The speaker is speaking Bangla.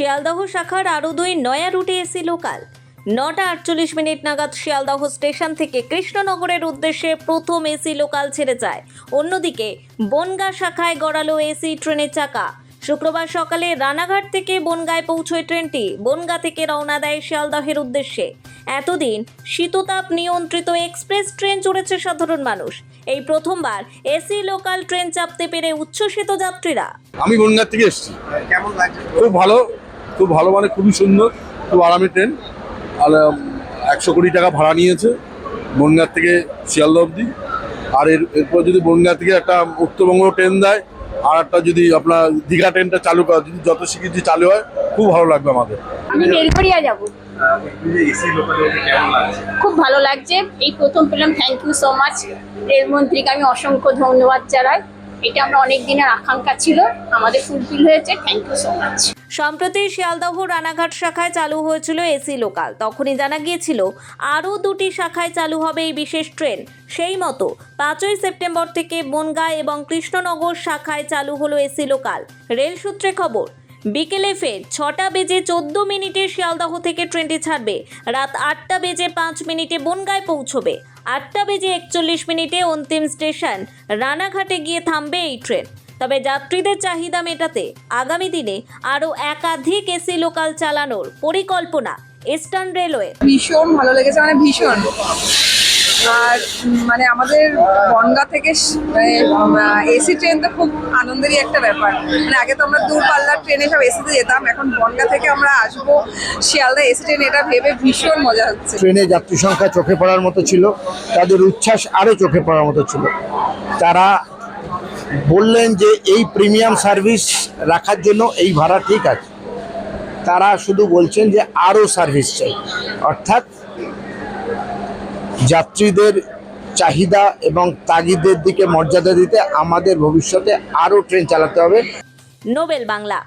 শিয়ালদহ শাখার আরও দুই নয়া রুটে এসি লোকাল। নটা আটচল্লিশ মিনিট নাগাদ শিয়ালদহ স্টেশন থেকে কৃষ্ণনগরের উদ্দেশ্যে প্রথম এসি লোকাল ছেড়ে যায়। অন্যদিকে বনগা শাখায় গড়ালো এসি ট্রেনের চাকা। শুক্রবার সকালে রানাঘাট থেকে বনগায় পৌঁছয় ট্রেনটি। বনগা থেকে রওনা দেয় শিয়ালদহের উদ্দেশ্যে। এতদিন শীততাপ নিয়ন্ত্রিত এক্সপ্রেস ট্রেন চড়েছে সাধারণ মানুষ। এই প্রথমবার এসি লোকাল ট্রেন চাপতে পেরে উচ্ছ্বসিত যাত্রীরা। আমি বনগাঁ থেকে এসেছি। কেমন লাগছে? খুব ভালো। খুব ভালো মানে খুবই সুন্দর, খুব আরামি ট্রেন আর একশো কোটি টাকা ভাড়া নিয়েছে বনগাঁ থেকে শিয়ালদা অবধি। আর এর, এরপর যদি বনগাঁ থেকে একটা উত্তরবঙ্গ ট্রেন দেয়, আর একটা যদি আপনার দীঘা ট্রেনটা চালু করা, যদি যত শিগগির চালু হয়, খুব ভালো লাগবে আমাদের। যাব। খুব ভালো লাগছে। এই প্রথম পেলাম থ্যাংক ইউ সো মাচ রেলমন্ত্রীকে আমি অসংখ্য ধন্যবাদ জানাই। এটা আমরা অনেক দিনের আকাঙ্ক্ষা ছিল, আমাদের ফুলফিল হয়েছে থ্যাংক ইউ সো মাচ সম্প্রতি শিয়ালদহ রানাঘাট শাখায় চালু হয়েছিল এসি লোকাল তখনই জানা গিয়েছিল, আরও দুটি শাখায় চালু হবে এই বিশেষ ট্রেন সেই মতো পাঁচই সেপ্টেম্বর থেকে বনগাঁ এবং কৃষ্ণনগর শাখায় চালু হলো এসি লোকাল রেল সূত্রে খবর বিকেলে ফের ছটা বেজে চোদ্দ মিনিটে শিয়ালদহ থেকে ট্রেনটি ছাড়বে। রাত আটটা বেজে পাঁচ মিনিটে বনগায় পৌঁছবে। আটটা বেজে একচল্লিশ মিনিটে অন্তিম স্টেশন, রানাঘাটে গিয়ে থামবে এই ট্রেন। তবে যাত্রীদের চাহিদা মেটাতে আগামী দিনে আরও একাধিক এসি লোকাল চালানোর পরিকল্পনা ইস্টার্ন রেলওয়ে ভীষণ ভালো লেগেছে মানে ভীষণ। মানে আমাদের বনগা থেকে এসি ট্রেন তো খুব আনন্দেরই একটা ব্যাপার। মানে আগে তো আমরা দূরপাল্লার ট্রেনে সব এসিতে যেতাম, এখন বনগা থেকে আমরা আসব শিয়ালদা এসি ট্রেন, এটা ভেবে ভীষণ মজা হচ্ছে। ট্রেনে যাত্রী সংখ্যা চোখে পড়ার মতো ছিল, তাদের উচ্ছ্বাস আরও চোখে পড়ার মতো ছিল। তারা বললেন যে এই প্রিমিয়াম সার্ভিস রাখার জন্য এই ভাড়া ঠিক আছে। তারা শুধু বলছেন যে আরও সার্ভিস চাই। অর্থাৎ যাত্রীদের চাহিদা এবং তাগিদের দিকে মর্যাদা দিতে আমাদের ভবিষ্যতে আরও ট্রেন চালাতে হবে। নোবেল বাংলা।